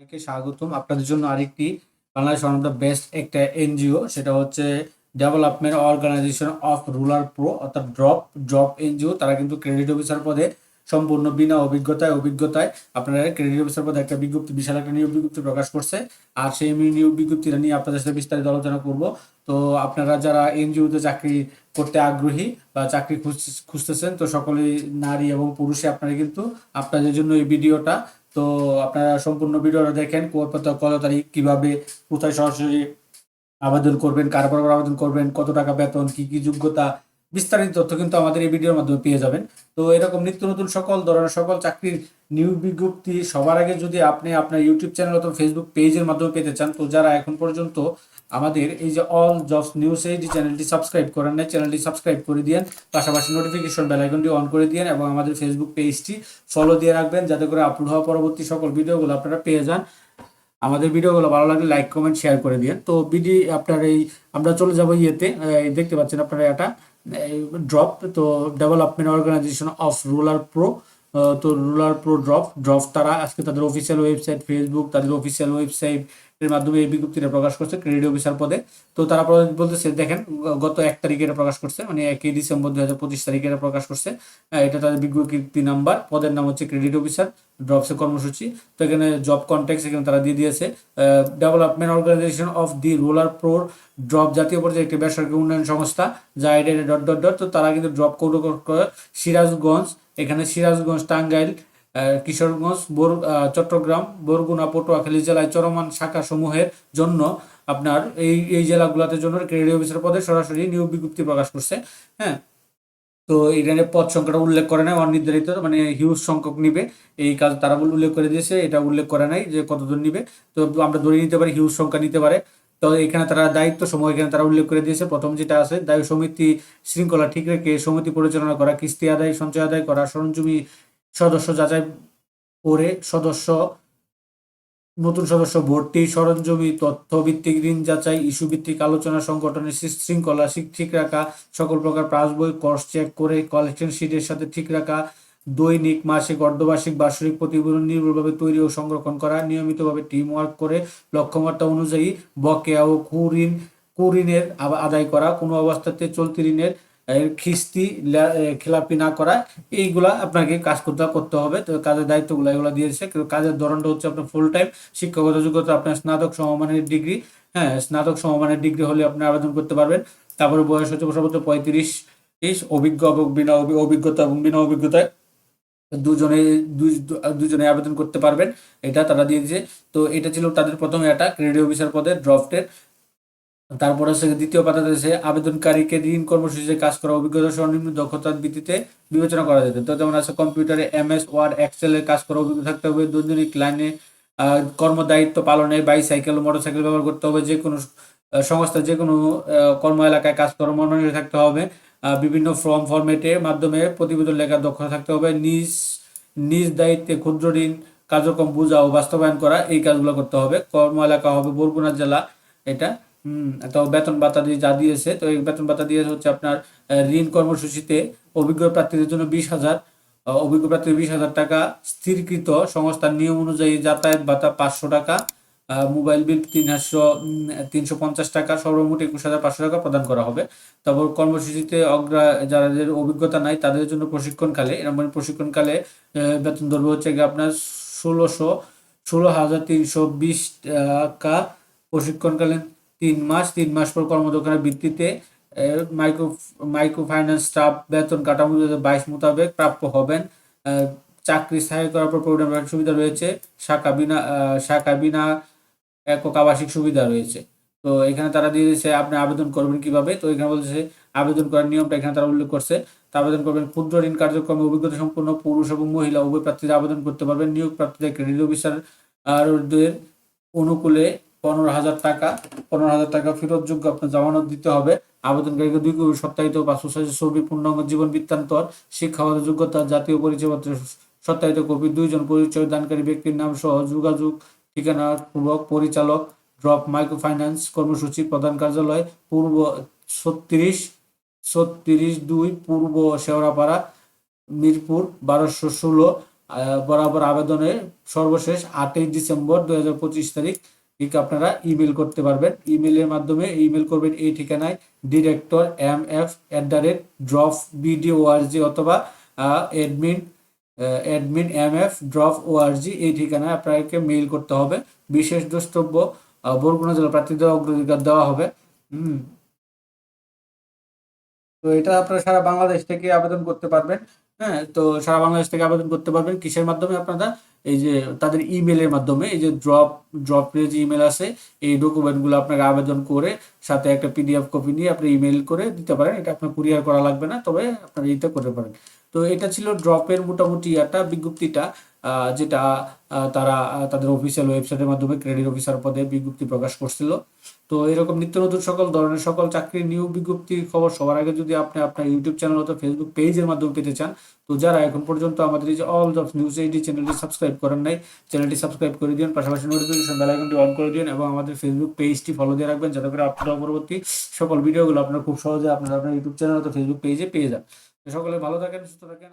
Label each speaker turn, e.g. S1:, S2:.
S1: সবাইকে স্বাগতম। আপনাদের জন্য আরেকটি Bangladesh one of the best একটা এনজিও সেটা হচ্ছে development organisation of rural poor অর্থাৎ ড্রপ ড্রপ এনজিও তারা কিন্তু ক্রেডিট অফিসার পদে সম্পূর্ণ বিনা অভিজ্ঞতায় অভিজ্ঞতায় আপনারা ক্রেডিট অফিসার পদে একটা বিজ্ঞপ্তি, বিশাল একটা নিয়োগ বিজ্ঞপ্তি প্রকাশ করছে। আর সেই নিয়োগ বিজ্ঞপ্তিটা নিয়ে আপনাদের সাথে বিস্তারিত আলোচনা করব। তো আপনারা যারা এনজিওতে চাকরি করতে আগ্রহী বা চাকরি খুঁজ- খুঁজতেছেন, তো সকলেই নারী এবং পুরুষে আপনারা কিন্তু আপনাদের জন্য এই ভিডিওটা তো আপনারা সম্পূর্ণ ভিডিওটা দেখেন, কত তারিখ, কীভাবে, কোথায় সরাসরি আবেদন করবেন কার আবেদন করবেন, কত টাকা বেতন, কি কি যোগ্যতা বিস্তারিত তথ্য কিন্তু আমাদের এই ভিডিওর মাধ্যমে পেয়ে যাবেন। তো এরকম নিত্য নতুন সকল ধরনের সকল চাকরির নিউ বিজ্ঞপ্তি সবার আগে যদি আপনি আপনার ইউটিউব চ্যানেল অথবা ফেসবুক পেজের মাধ্যমে পেতে চান, তো যারা এখন পর্যন্ত আমাদের এই যে অল জবস নিউজ এই চ্যানেলটি সাবস্ক্রাইব করেন না চ্যানেলটি সাবস্ক্রাইব করে দিয়েন, পাশাপাশি নোটিফিকেশন বেল আইকনটি অন করে দিয়েন এবং আমাদের ফেসবুক পেজটি ফলো দিয়ে রাখবেন, যাতে করে আপলোড হওয়া পরবর্তী সকল ভিডিওগুলো আপনারা পেয়ে যান। আমাদের ভিডিওগুলো ভালো লাগলে লাইক কমেন্ট শেয়ার করে দিন তো বিডি আপনার এই, আমরা চলে যাব ইয়েতে দেখতে পাচ্ছেন আপনারা এটা। ড্রপ তো development organisation of rural poor তো রুলার প্রো ড্রপ ড্রপ তারা আজকে তাদের অফিসিয়াল ওয়েবসাইট ফেসবুক তাদের অফিসিয়াল ওয়েবসাইট এর মাধ্যমে এই বিজ্ঞপ্তিটা প্রকাশ করছে, ক্রেডিট অফিসার পদে। তো তারা প্র- বলতেছে, দেখেন, গত এক তারিখে এটা প্রকাশ করছে মানে একই ডিসেম্বর দুই হাজার পঁচিশ তারিখে এটা প্রকাশ করছে। এটা তাদের বিজ্ঞপ্তি নাম্বার, পদের নাম হচ্ছে ক্রেডিট অফিসার ড্রপসের কর্মসূচি। তো এখানে জব কন্ট্যাক্ট এখানে তারা দিয়ে দিয়েছে development organisation of the rural প্রোর DROP জাতীয় পর্যায়ে একটি বেসরকারি উন্নয়ন সংস্থা, যা এটা ডট ডট ডট তো তারা কিন্তু ড্রপ করে সিরাজগঞ্জ। এখানে সিরাজগঞ্জ, টাঙ্গাইল কিশোরগঞ্জ, বোর চট্টগ্রাম, বরগুনা, পটুয়াখালী জেলায় চরমান শাখা সমূহের জন্য আপনার এই এই জেলাগুলোতে জন্য ক্রেডিট অফিসার পদে সরাসরি নিয়োগ বিজ্ঞপ্তি প্রকাশ করছে হ্যাঁ? তো এখানে পদ সংখ্যাটা উল্লেখ করে নাই, অনির্ধারিত মানে হিউজ সংখ্যক নিবে, এই কাজ তারা উল্লেখ করে দিয়েছে, এটা উল্লেখ করে নাই যে কতজন নিবে, তো আমরা ধরে নিতে পারি হিউজ সংখ্যা নিতে পারে, তো এখানে তারা দায়িত্ব সময় এখানে তারা উল্লেখ করে দিয়েছে, প্রথম যেটা আছে, দায়ী সমিতি শৃঙ্খলা ঠিক রেখে সমিতি পরিচালনা করা, কিস্তি আদায়, সঞ্চয় আদায় করা, সরঞ্জমি সদস্য যাচাই করে সদস্য, নতুন সদস্য ভর্তি, সরঞ্জমি, তথ্য ভিত্তিক ঋণ যাচাই, ইস্যু ভিত্তিক আলোচনা, সংগঠনের শৃঙ্খলা ঠিক- রাখা, সকল প্রকার পাস বই কস্ট চেক করে কালেকশন শিটের সাথে ঠিক রাখা, দৈনিক, মাসিক, অর্ধবার্ষিক বার্ষিক প্রতিবেদন নির্ভুলভাবে তৈরি ও সংরক্ষণ করা, নিয়মিতভাবে টিম ওয়ার্ক করে লক্ষ্যমাত্রা অনুযায়ী বকেয়া ও কুঋণ কুঋণের আদায় করা, কোনো অবস্থাতে চলতি ঋণের খিস্তি খেলাপি না করা, এইগুলা আপনাকে কাজ করতে করতে হবে। তো কাজের দায়িত্বগুলো এগুলো দিয়েছে কাজের ধরনটা হচ্ছে আপনার ফুল টাইম শিক্ষাগত যোগ্যতা, আপনার স্নাতক সমমানের ডিগ্রি হ্যাঁ স্নাতক সমমানের ডিগ্রি হলে আপনি আবেদন করতে পারবেন। তারপরে বয়স হচ্ছে সর্বোচ্চ পঁয়ত্রিশ অভিজ্ঞ এবং বিনা অভিজ্ঞতা এবং বিনা অভিজ্ঞতায় দুজনে দুজনে আবেদন করতে পারবেন। এটা তারা দিয়েছে। তো এটা ছিল তাদের প্রথম এটা ক্রেডিট অফিসার পদে, ড্রফটের। তারপর হচ্ছে দ্বিতীয় পাতা দিয়েছে আবেদনকারীকে ঋণ কর্মসূচিতে কাজ করা অভিজ্ঞতা সর্বনিম্ন দক্ষতার ভিত্তিতে বিবেচনা করা যেত। তো যেমন আছে কম্পিউটারে এমএস, ওয়ার্ড, এক্সেল এর কাজ করা অভিজ্ঞতা থাকতে হবে দৈনিক লাইনে কর্মদায়িত্ব পালনে বাইসাইকেল, মোটরসাইকেল ব্যবহার করতে হবে যে কোনো সংস্থার যে কোনো কর্ম এলাকায় কাজ করার মনোনীত থাকতে হবে বিভিন্ন ফর্ম ফরম্যাটের মাধ্যমে প্রতিবেদন লেখার দক্ষতা থাকতে হবে, নিজ নিজ দায়িত্বে ক্ষুদ্র ঋণ, কার্যক্রম বোঝা ও বাস্তবায়ন করা, এই কাজগুলো করতে হবে। কর্ম এলাকা হবে বরগুনা জেলা, এটা হুম, তো বেতন ভাতা দিয়ে যা দিয়েছে, তো এই বেতন ভাতা দিয়ে হচ্ছে আপনার ঋণ কর্মসূচিতে অভিজ্ঞ প্রার্থীদের জন্য বিশ হাজার অভিজ্ঞ প্রার্থীদের বিশ হাজার টাকা স্থিরকৃত সংস্থার নিয়ম অনুযায়ী যাতায়াত ভাতা পাঁচশো টাকা মোবাইল বিল তিন তিনশো তিনশো পঞ্চাশ টাকা, সর্বমোট একুশ হাজার পাঁচশো টাকা প্রদান করা হবে। তারপর কর্মসূচিতে অগ্রা, যাদের অভিজ্ঞতা নাই তাদের জন্য প্রশিক্ষণকালে, এরকম মানে প্রশিক্ষণকালে বেতন ধরবে হচ্ছে গিয়ে আপনার ষোলোশো, ষোলো হাজার তিনশো বিশ টাকা প্রশিক্ষণকালীন তিন মাস তিন মাস পর কর্মদক্ষতার ভিত্তিতে মাইক্রো মাইক্রো ফাইন্যান্স স্টাফ বেতন কাঠামো দু বাইশ মোতাবেক প্রাপ্য হবেন। চাকরি স্থায়ী করার পর প্রভিডেন্ট সুবিধা রয়েছে। শাখা বিনা শাখা বিনা একক আবাসিক সুবিধা রয়েছে। তো এখানে তারা দিয়ে দিয়েছে, আপনি আবেদন করবেন কীভাবে? তো এখানে বলছে আবেদন করার নিয়মটা এখানে তারা উল্লেখ করছে। তো আবেদন করবেন ক্ষুদ্র ঋণ কার্যক্রমে অভিজ্ঞতা সম্পন্ন পুরুষ এবং মহিলা। উভয় প্রার্থীরা আবেদন করতে পারবেন। নিয়োগ প্রার্থীদের ক্রেডিট অফিসার আর অনুকূলে পনেরো হাজার টাকা, পনেরো হাজার টাকা ফেরতযোগ্য আপনার জামানত দিতে হবে। আবেদনকারীকে দুই কপি সত্যায়িত পাসপোর্ট সাইজের ছবি, পূর্ণাঙ্গ জীবন বৃত্তান্তর, শিক্ষাগত যোগ্যতা, জাতীয় পরিচয়পত্র সত্যায়িত কপি, দুইজন পরিচয় দানকারী ব্যক্তির নাম সহ যোগাযোগ ঠিকানা পূর্বক পরিচালক, ড্রপ মাইক্রো ফাইন্যান্স কর্মসূচি প্রধান কার্যালয়, পূর্ব ছত্রিশ ছত্রিশ দুই, পূর্ব শেওড়াপাড়া, মিরপুর বারোশো ষোলো বরাবর আবেদনের সর্বশেষ আটই ডিসেম্বর দুই হাজার পঁচিশ তারিখ। ঠিক আপনারা ইমেল করতে পারবেন। ইমেলের মাধ্যমে ইমেল করবেন এই ঠিকানায় director M F at the rate DROP BDO ORG অথবা admin admin M F DROP ORG এই ঠিকানায় আপনাকে মেইল করতে হবে। বিশেষ দ্রষ্টব্য বরগুনা জেলা প্রার্থীদের অগ্রাধিকার দেওয়া হবে। হুম। তো এটা আপনারা সারা বাংলাদেশ থেকে আবেদন করতে পারবেন। হ্যাঁ তো সারা বাংলাদেশ থেকে আবেদন করতে পারবেন। কিসের মাধ্যমে আপনারা? এই যে তাদের ইমেলের মাধ্যমে, এই যে ড্রপ ড্রপ যে ইমেল আছে, এই ডকুমেন্টগুলো আপনাকে আবেদন করে, সাথে একটা পিডিএফ কপি নিয়ে আপনি ইমেল করে দিতে পারেন। এটা আপনার কুরিয়ার করা লাগবে না, তবে আপনারা এটা করতে পারেন। তো এটা ছিল ড্রপের মোটামুটি একটা বিজ্ঞপ্তিটা। যেটা তারা তাদের অফিসিয়াল ওয়েবসাইটের মাধ্যমে ক্রেডিট অফিসার পদে বিজ্ঞপ্তি প্রকাশ করছিল। তো এরকম নিত্য নতুন সকল ধরনের সকল চাকরির নিয়োগ বিজ্ঞপ্তির খবর সবার আগে যদি আপনি আপনার ইউটিউব চ্যানেল অথবা ফেসবুক পেজের মাধ্যমে পেতে চান, তো যারা এখন পর্যন্ত আমাদের এই যে অল জবস নিউজ এইটি চ্যানেলটি সাবস্ক্রাইব করেন নাই চ্যানেলটি সাবস্ক্রাইব করে দিন, পাশাপাশি নোটিফিকেশন বেল আইকনটি অন করে দিন এবং আমাদের ফেসবুক পেজটি ফলো দিয়ে রাখবেন, যাতে করে আপনারা পরবর্তী সকল ভিডিওগুলো আপনারা খুব সহজে আপনারা আপনার ইউটিউব চ্যানেল অথবা ফেসবুক পেজে পেয়ে যান। সকলে ভালো থাকেন, সুস্থ থাকেন।